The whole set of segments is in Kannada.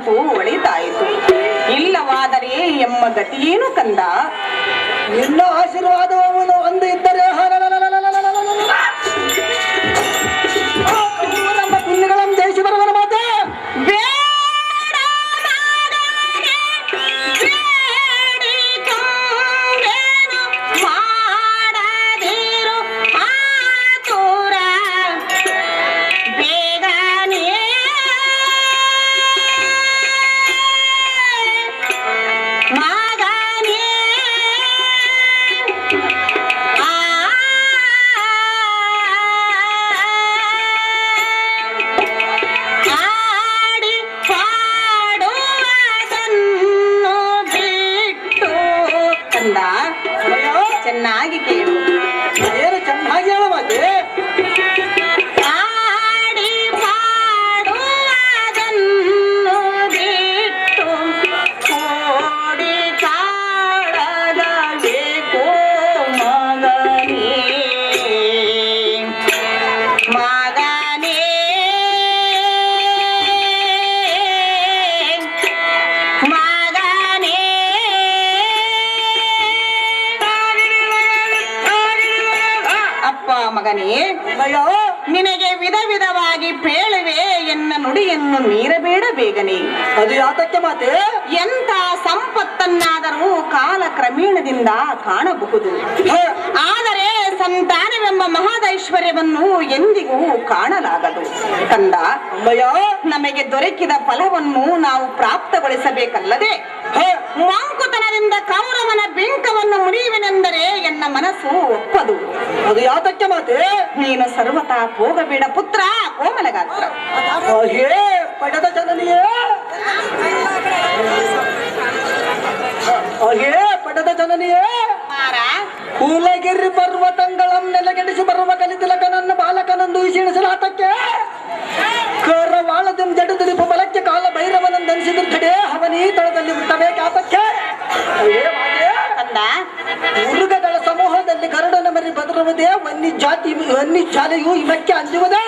ಬಂದರಂತೂ ಒಳಿತಾಯಿತು. ಇಲ್ಲವಾದರೆ ಎಮ್ಮ ಗತಿಯೇನು ಕಂದ? ನಿನ್ನ ಆಶೀರ್ವಾದವನ್ನು ಮಗನೇ. ಅಯ್ಯೋ. ನಿನಗೆ ವಿಧ ವಿಧವಾಗಿ ಪೇಳುವೆ ಎನ್ನ ನುಡಿಯನ್ನು ಮೀರಬೇಡ ಬೇಗನೆ. ಅದು ಯಾತಕ್ಕೆ ಮಾತೆ? ಎಂತ ಸಂಪತ್ತನ್ನಾದರೂ ಕಾಲ ಕ್ರಮೇಣದಿಂದ ಕಾಣಬಹುದು. ಹ, ಆದರೆ ಸಂತಾನವೆಂಬ ಮಹಾದೈಶ್ವರ್ಯವನ್ನು ಎಂದಿಗೂ ಕಾಣಲಾಗದು. ಕಂದ ನಮಗೆ ದೊರಕಿದ ಫಲವನ್ನು ನಾವು ಪ್ರಾಪ್ತಗೊಳಿಸಬೇಕಲ್ಲದೆ? ಮಾಂಕುತನದಿಂದ ಕೌರವನ ಬಿಂಕವನ್ನು ಮುರಿಯುವೆನೆಂದರೆ ಎನ್ನ ಮನಸ್ಸು ಒಪ್ಪದು. ಅದು ಯಾತಕ್ಕೆ ಮಾತೆ? ನೀನು ಸರ್ವತಾ ಹೋಗಬೇಡ ಪುತ್ರ, ಕೋಮಲಗಾತ್ರ. ಪಡೆದ ಜನನಿಯೇ ಅಹೇ ಜನನಿಯೇ ಕೂಲಗಿರಿ ಪರ್ವತಂಗಳಂ ನೆಲೆಗೆಡಿಸಿ ಬರುವ ಕಲಿತಿಲಕನನ್ನು ಬಾಲಕನಂದು ಇಸಿಣಿಸಲಾತಕ್ಕೆ ಕರವಾಳದಂ ಜಡದಿಪು ಬಲಕ್ಕೆ ಕಾಲ ಭೈರವನಂದನಿಸಿದ್ರು ಕಡೆ ಅವನೀ ತಳದಲ್ಲಿ ಹುಟ್ಟಬೇಕಾತಕ್ಕೆ ಮುರುಗಗಳ ಸಮೂಹದಲ್ಲಿ ಕರುಡನ ಮರಿ ಬದರುವುದೇ ವನ್ಯ ಜಾತಿ ವನ್ಯ ಶಾಲೆಯು ಇವಕ್ಕೆ ಅಂಜುವುದೇ.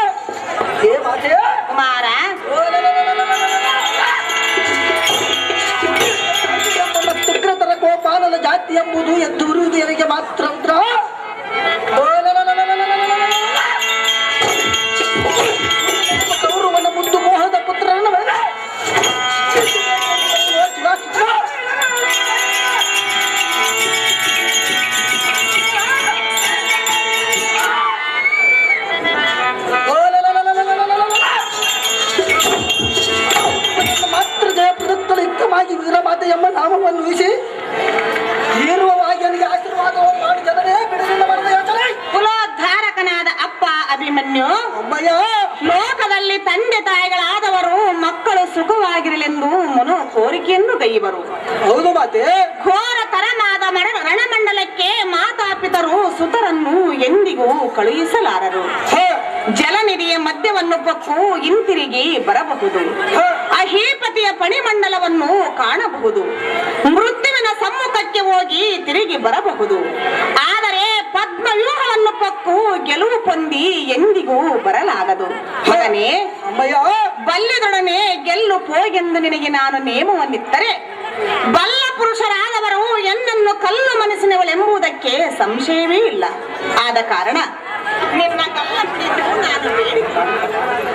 ಉಹಿಸಿ ಧೀರ್ವವಾಗಿ ನನಗೆ ಆಶೀರ್ವಾದವನ್ನು ಮಾಡಿ ಜನರೇ ಬಿಡಲಿಲ್ಲ ಬರೆದ ಯೋಚನೆ. ಕುಲೋದ್ಧಾರಕನಾದ ಅಪ್ಪ ಅಭಿಮನ್ಯು ಅಮ್ಮಯ್ಯ. ಲೋಕದಲ್ಲಿ ತಂದೆ ತಾಯಿಗಳಾದವರು ಮಕ್ಕಳು ಸುಖವಾಗಿರಲೆಂದು ಮನೋ ಕೋರಿಕೆಯನ್ನು ಗೈವರು. ಹೌದು ಮಾತೆ. ಘೋರ ತರನಾದ ಮರ ರಣಮಂಡಲಕ್ಕೆ ಮಾತಾಪಿತರು ಸುತರನ್ನು ಎಂದಿಗೂ ಕಳುಹಿಸಲಾರರು. ಜಲನಿಧಿಯ ಮದ್ಯವನ್ನು ಪಕ್ಕು ಹಿಂತಿರುಗಿ ಬರಬಹುದು. ಅಹೀಪತಿಯ ಪಣಿಮಂಡಲವನ್ನು ಕಾಣಬಹುದು. ಮೃತ್ಯುವಿನ ಸಮ್ಮುಖಕ್ಕೆ ಹೋಗಿ ತಿರುಗಿ ಬರಬಹುದು. ಆದರೆ ಪದ್ಮವ್ಯೂಹವನ್ನು ಪಕ್ಕು ಗೆಲುವು ಹೊಂದಿ ಎಂದಿಗೂ ಬರಲಾಗದು ಅಮ್ಮಯ್ಯ ಬಲ್ಯದೊಡನೆ ಗೆಲ್ಲು ಪೋಗೆಂದು ನಿನಗೆ ನಾನು ನೇಮವನ್ನಿತ್ತರೆ. ಬಲ್ಲ ಪುರುಷರಾದವರು ಎನ್ನನ್ನು ಕಲ್ಲು ಮನಸ್ಸಿನವಳೆಂಬುದಕ್ಕೆ ಸಂಶಯವೇ ಇಲ್ಲ. ಆದ ಕಾರಣ ನಿನ್ನ ಕಲ್ಲ ಕುರಿತು ನಾನು.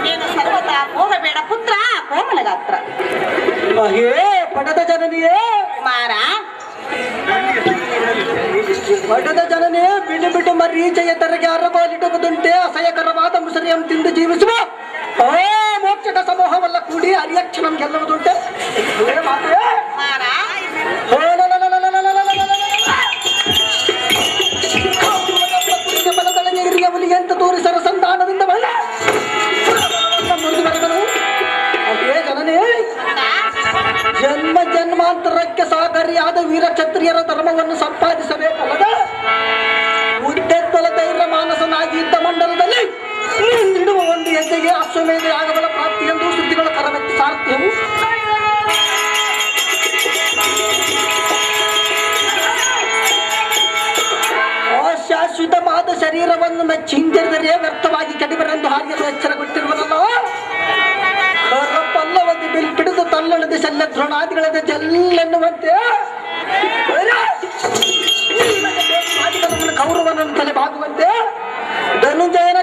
ನೀನು ಸರ್ವತಾ ಹೋಗಬೇಡ ಪುತ್ರ ಕೋಮಲಗಾತ್ರ. ಗಾತ್ರ ಪಟದ ಜನನಿಯೇ. ಕುಮಾರ. ಪಟದ ಜನನೇ ಬಿಡು ಬಿಡು ಮರೀಚೆಯ ತರಗೆ ಅರಗೋಲಿಡುವುದುಂಟೆ ಅಸಹ್ಯಕರವಾದ ಮುಸರಿಯನ್ನು ತಿಂದು ಜೀವಿಸುವ. ನಾವೆಲ್ಲ ಕೂಡಿ ಅರಿಯಕ್ಷ ನಮ್ಗೆ ಎಲ್ಲದುಂಟೆ ಬಲದಳಿಗೆ ಅಂತ ತೋರಿಸರ ಸಂತಾನದಿಂದ ಜನ್ಮ ಜನ್ಮಾಂತರಕ್ಕೆ ಸಹಕಾರಿಯಾದ ವೀರಕ್ಷತ್ರಿಯರ ಧರ್ಮವನ್ನು ಸಂಪಾದಿಸಬೇಕಲ್ಲದ? ಉದ್ದೆತ್ತಲ ಧೈರ್ಯ ಮಾನಸನಾಗಿ ಇದ್ದ ಮಂಡಲದಲ್ಲಿ ಒಂದು ಹೆಜ್ಜೆಗೆ ಅಶ್ವಮೇಧ ಆಗಬಲ ಪ್ರಾಪ್ತಿ ಎಂದು ಅಶಾಶ್ವತವಾದ ಶರೀರವನ್ನು ಮೆಚ್ಚಿಂದಿರಿದರೆ ವ್ಯರ್ಥವಾಗಿ ಕಡಿಮರೆಂದು ಹಾಗೆ ಎಚ್ಚರಗೊಟ್ಟಿರುವನಲ್ಲೋ ಪಲ್ಲವದಿ ಬಿಲ್ ಪಿಡಿದು ತಲ್ಲಳದ ಚೆಲ್ಲ ದ್ರೋಣಾದಿಗಳದ ಚೆಲ್ಲೆನ್ನುವಂತೆ ಕೌರವನನ್ನು ತಲೆ ಬಾಗುವಂತೆ. ಧನುಂಜಯನ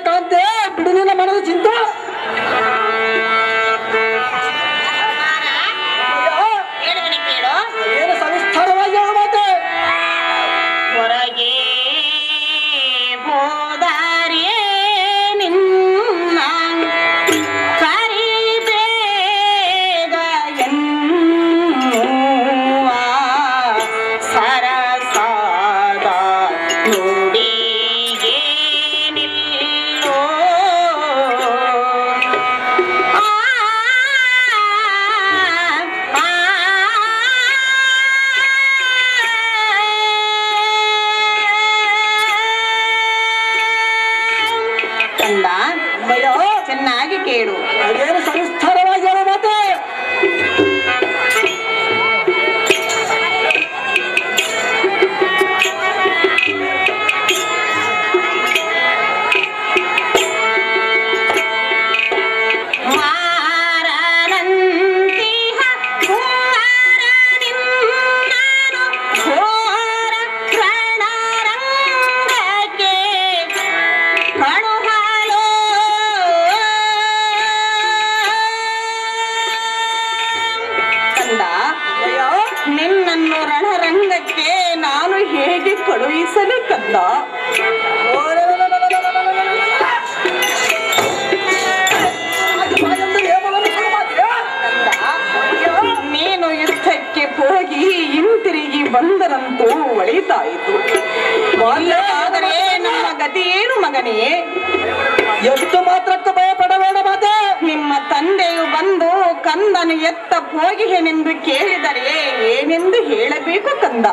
ಚೆನ್ನಾಗಿ ಕೇಳು. ಅದೇನು ಸವಿಸ್ತಾರವಾಗಿ ಮಾತೆ? ನಮ್ಮ ಏನು ಮಗನೇ ಎಷ್ಟು ಮಾತ್ರಕ್ಕೆ ಭಯಪಡಬೇಡ ಮಾತೆ. ನಿಮ್ಮ ತಂದೆಯು ಬಂದು ಕಂದನು ಎತ್ತ ಹೋಗಿಹೇನೆಂದು ಕೇಳಿದರೆ ಏನೆಂದು ಹೇಳಬೇಕು ಕಂದ?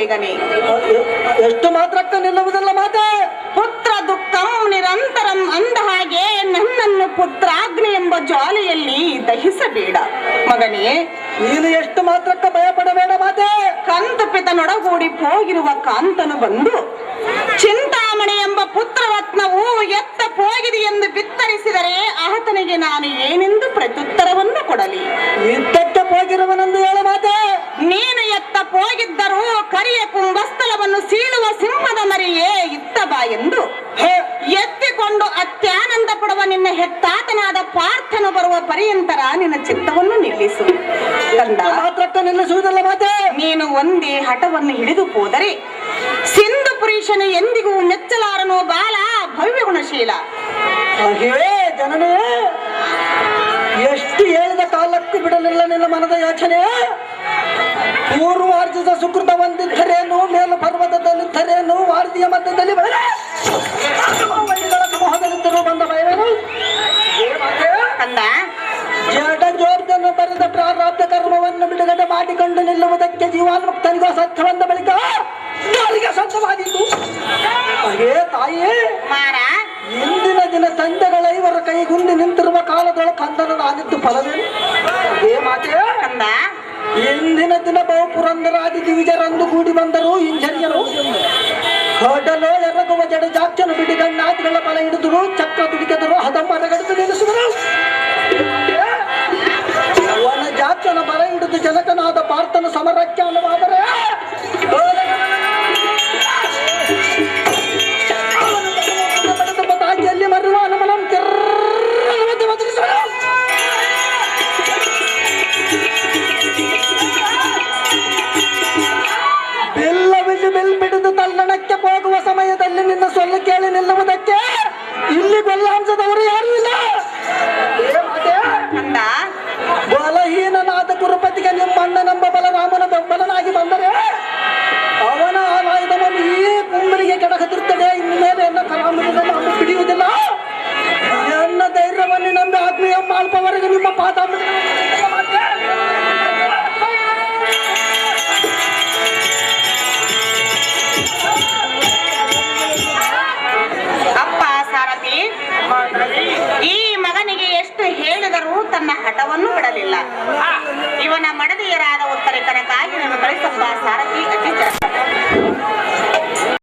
ಬೇಗನೆ. ಎಷ್ಟು ಮಾತ್ರಕ್ಕೆ ನಿಲ್ಲುವುದಲ್ಲ ಮಾತೆ? ಪುತ್ರ ದುಃಖಂ ನಿರಂತರಂ ಅಂದ ಹಾಗೆ ನನ್ನನ್ನು ಪುತ್ರಾಗ್ನಿ ಎಂಬ ಜ್ವಾಲೆಯಲ್ಲಿ ದಹಿಸಬೇಡ. ಮಗನೇ ನೀನು ಎಷ್ಟು ಮಾತ್ರಕ್ಕೆ ಭಯಪಡಬೇಡ ಮಾತೆ ಕಂತಪಿತನೊಡಗೂಡಿ ಹೋಗಿರುವ ಕಾಂತನು ಬಂದು ಚಿಂತಾಮಣಿ ಎಂಬ ಪುತ್ರರತ್ನವು ಎತ್ತ ಹೋಗಿದೆ ಎಂದು ಬಿತ್ತರಿಸಿದರೆ ಆತನಿಗೆ ನಾನು ಏನೆಂದು ಪ್ರತ್ಯುತ್ತರವನ್ನು ಕೊಡಲಿ? ಎತ್ತ ಹೋಗಿರುವನೆಂದು ಹೇಳು ಮಾತೆ. ನೀನು ಎತ್ತ ಹೋಗಿದ್ದರೂ ಕರಿಯ ಕುಂಭಸ್ಥಲವನ್ನು ಸೀಳುವ ಸಿಂಹದ ಮರಿಯೇ ಇತ್ತ ಬಾ ಎಂದು. ಹೇ, ಎತ್ತಿಕೊಂಡು ಅತ್ಯಾನಂದ ಪಡುವ ನಿನ್ನ ಹೆತ್ತಾತನಾದ ಪಾರ್ಥನು ಬರುವ ಪರ್ಯಂತರ ನಿನ್ನ ಚಿತ್ತವನ್ನು ನಿಲ್ಲಿಸು. ಮಾತ್ರಕ್ಕೆ ನಿಲ್ಲಿಸುವುದಿಲ್ಲ ಮಾತೆ. ನೀನು ಒಂದೇ ಹಠವನ್ನು ಹಿಡಿದು ಹೋದರೆ ಸಿಂಧು ಪುರುಷನು ಎಂದಿಗೂ ಮೆಚ್ಚಲಾರನು ಬಾಲ ಭವ್ಯ ಗುಣಶೀಲ. ಜನನೇ ಎಷ್ಟು ಹೇಳಿದ ಕಾಲಕ್ಕೂ ಬಿಡಲಿಲ್ಲ ನಿನ್ನ ಮನದ ಯೋಚನೆ. ಪೂರ್ವಾರ್ಜಿತ ಸುಕೃತ ಹೊಂದಿದ್ದರೇನು ಮೇಲು ಪರ್ವತದಲ್ಲಿದ್ದರೇನು ವಾರ್ಜಿಯ ಮಧ್ಯದಲ್ಲಿ ಬಂದ ಭಯವೇನು ಅಂದ ಜೋರ್ದನ್ನು ಬರೆದ ಪ್ರಾರಬ್ಧ ಕರ್ಮವನ್ನು ಬಿಡುಗಡೆ ಮಾಡಿಕೊಂಡು ನಿಲ್ಲುವುದಕ್ಕೆ ಜೀವಾನ್ಮುಕ್ತನಿಗೂ ಸತ್ಯವಂದ ಬಳಿಕ ಯಾರಿಗೆ ಸತ್ಯವಾದೀತು ಹಾಗೇ ತಾಯಿಯೇ ಮಾರ ಇಂದಿನ ದಿನ ತಂದೆಗಳ ಇವರ ಕೈಗುಂದಿ ನಿಂತಿರುವ ಕಾಲದೊಳ ಕಂದನ ನಾನಿದ್ದು ಫಲವೇನು ಅದೇ ಇಂದಿನ ದಿನ ಬಹು ಪುರಂದರಾದಿ ದಿವಿಜರಂದು ಕೂಡಿ ಬಂದರು ಇಂಜನಿಯರು ಹೊಡಲೋ ಎರಗುವ ಜಡ ಜಾಕ್ಷನು ಬಿಡಿಗಣ್ಣಾತಿಗಳ ಬಲ ಹಿಡಿದರು ಚಕ್ರ ದುಡಿಕೆದರು ಹದ ಮರಗಡೆದು ನಿಲ್ಲಿಸಿದರು ಪಾರ್ಥನ ಸಮರಕ್ಕೆ ಅನ್ನವಾದರೆ